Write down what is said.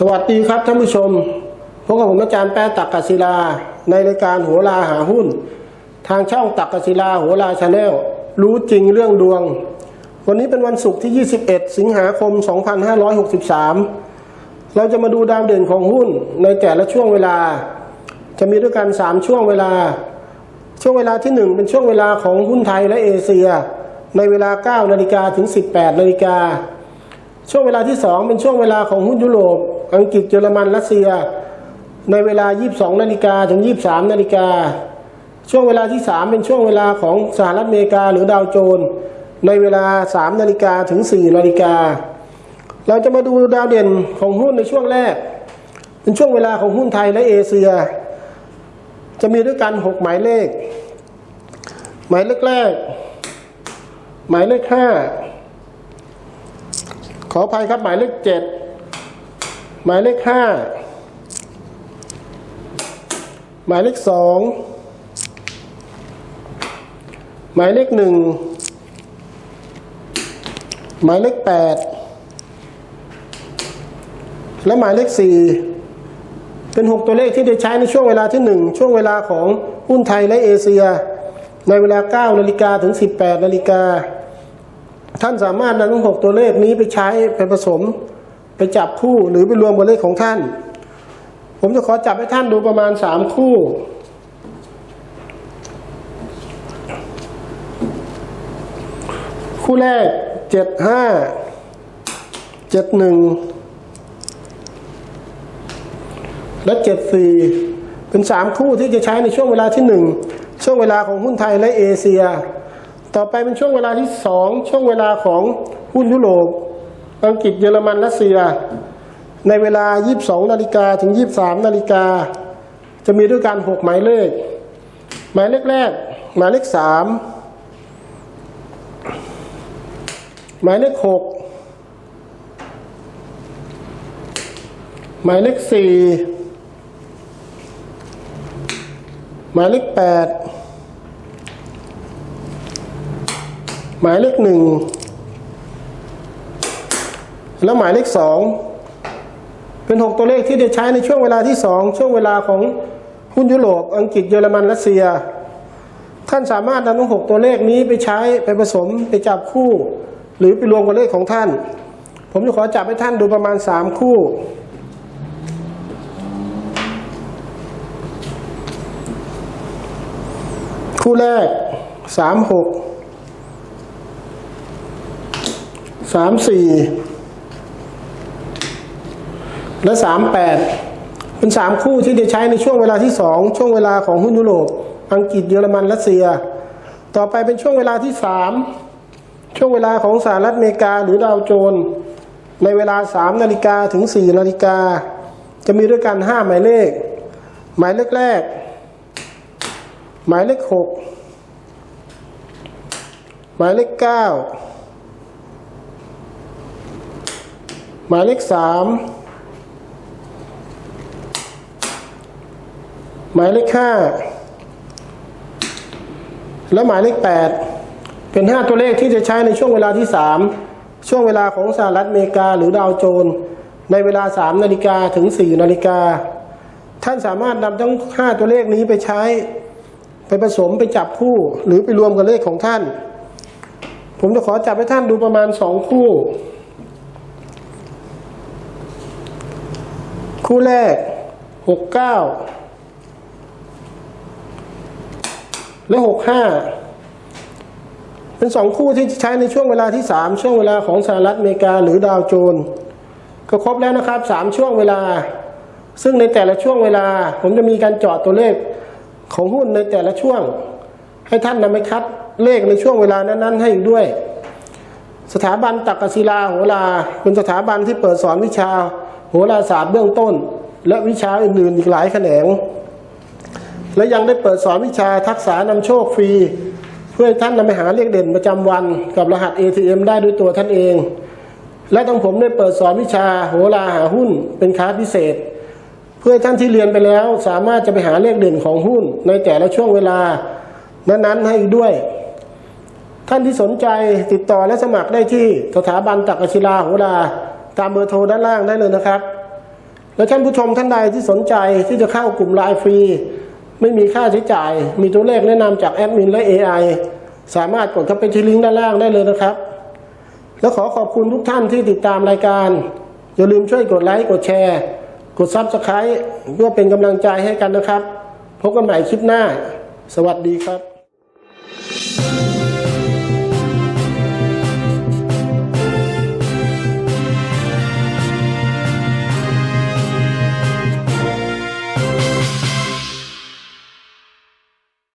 สวัสดีครับท่านผู้ชมพบกับผมอาจารย์แป๊ะตักกศิลา ในรายการโหราหาหุ้น ทางช่องตักกศิลาโหราชาแนลรู้จริงเรื่องดวง วันนี้เป็นวันศุกร์ที่ 21 สิงหาคม 2563 เราจะมาดูดาวเด่นของหุ้นในแต่ละช่วงเวลา จะมีด้วยกัน 3 ช่วงเวลา ช่วงเวลาที่ 1 เป็นช่วงเวลาของหุ้นไทยและเอเชีย ในเวลา9นาฬิกาถึง 18นาฬิกาช่วงเวลาที่ 2 เป็นช่วงเวลาของหุ้นยุโรป อังกฤษเยอรมันรัสเซีย ในเวลา 22 นาฬิกาถึง 23 นาฬิกา ช่วงเวลาที่ 3 เป็นช่วงเวลาของสหรัฐอเมริกาหรือดาวโจนส์ในเวลา 3 นาฬิกาถึง 4 นาฬิกา เราจะมาดูดาวเด่นของหุ้นในช่วงแรก เป็นช่วงเวลาของหุ้นไทยและเอเชีย จะมีด้วยกัน 6 หมายเลข หมายเลขแรก หมายเลขห้าขออภัยครับหมายเลขเจ็ด หมายเลขห้าหมายเลขสองหมายเลขหนึ่งหมายเลขแปดและหมายเลขสี่เป็นหกตัวเลขที่ได้ใช้ในช่วงเวลาที่หนึ่งช่วงเวลาของหุ้นไทยและเอเชีย ในเวลา9นาฬิกาถึง18นาฬิกาท่านสามารถนำทั้งหกตัวเลขนี้ไปใช้ไปผสม ไปจับคู่หรือไปรวมกับเลขของท่าน ผมจะขอจับให้ท่านดูประมาณสามคู่คู่แรกเจ็ดห้าเจ็ดหนึ่งและเจ็ดสี่เป็นสามคู่ที่จะใช้ในช่วงเวลาที่หนึ่งช่วงเวลาของหุ้นไทยและเอเชีย ต่อไปเป็นช่วงเวลาที่สองช่วงเวลาของหุ้นยุโรป อังกฤษเยอรมันรัสเซีย ในเวลา 22 นาฬิกาถึง 23 นาฬิกา จะมีด้วยกัน6หมายเลข หมายเลขแรก หมายเลขสามหมายเลขหกหมายเลขสี่หมายเลขแปดหมายเลขหนึ่ง และหมายเลขสองเป็นหกตัวเลขที่ได้ใช้ในช่วงเวลาที่สองช่วงเวลาของหุ้นยุโรปอังกฤษเยอรมันรัสเซีย ท่านสามารถนำทั้งหกตัวเลขนี้ไปใช้ไปผสมไปจับคู่ หรือไปรวมกับเลขของท่าน ผมจะขอจับให้ท่านดูประมาณสามคู่คู่แรกสามหกสามสี่ และ 38 เป็น 3 คู่ที่จะใช้ในช่วงเวลาที่ 2 ช่วงเวลาของหุ้นยุโรป อังกฤษเยอรมันรัสเซีย ต่อไปเป็นช่วงเวลาที่ 3 ช่วงเวลาของสหรัฐอเมริกาหรือดาวโจน ในเวลา 3 นาฬิกาถึง 4 นาฬิกา จะมีด้วยกัน 5 หมายเลข หมายเลขแรก หมายเลข 6 หมายเลข 9 หมายเลข 3 หมายเลขห้าและหมายเลขแปดเป็นห้าตัวเลขที่จะใช้ในช่วงเวลาที่สามช่วงเวลาของสหรัฐอเมริกาหรือดาวโจน ในเวลาสามนาฬิกาถึงสี่นาฬิกาท่านสามารถนำทั้งห้าตัวเลขนี้ไปใช้ ไปผสมไปจับคู่ หรือไปรวมกับเลขของท่าน ผมจะขอจับให้ท่านดูประมาณสองคู่ คู่แรกหกเก้า และหกห้าเป็นสองคู่ที่ใช้ในช่วงเวลาที่สามช่วงเวลาของสหรัฐอเมริกาหรือดาวโจนส์ก็ครบแล้วนะครับสามช่วงเวลา ซึ่งในแต่ละช่วงเวลา ผมจะมีการเจาะตัวเลขของหุ้นในแต่ละช่วง ให้ท่านนำไปคัดเลขในช่วงเวลานั้น ๆ ให้อีกด้วย สถาบันตักกศิลาโหราเป็นสถาบันที่เปิดสอนวิชาโหราศาสตร์เบื้องต้น และวิชาอื่นๆอีกหลายแขนง และยังได้เปิดสอนวิชาทักษะนำโชคฟรี เพื่อให้ท่านนำไปหาเลขเด่นประจำวันกับรหัส ATM ได้ด้วยตัวท่านเอง และทั้งผมได้เปิดสอนวิชาโหราหาหุ้นเป็นคลาพิเศษ เพื่อให้ท่านที่เรียนไปแล้วสามารถจะไปหาเลขเด่นของหุ้นในแต่ละช่วงเวลา นั้นๆให้อีกด้วย ท่านที่สนใจติดต่อและสมัครได้ที่สถาบันตักกศิลาโหราตามเบอร์โทรด้านล่างได้เลยนะครับ และท่านผู้ชมท่านใดที่สนใจที่จะเข้ากลุ่มไลน์ฟรี ไม่มีค่าใช้จ่าย มีตัวเลขแนะนำจากแอดมินและ AI สามารถกดเข้าไปที่ลิงก์ด้านล่างได้เลยนะครับ แล้วขอขอบคุณทุกท่านที่ติดตามรายการ อย่าลืมช่วยกดไลค์กดแชร์ กดซับสไคร b e เพื่อเป็นกำลังใจให้กันนะครับ พบกันใหม่คลิปหน้า สวัสดีครับ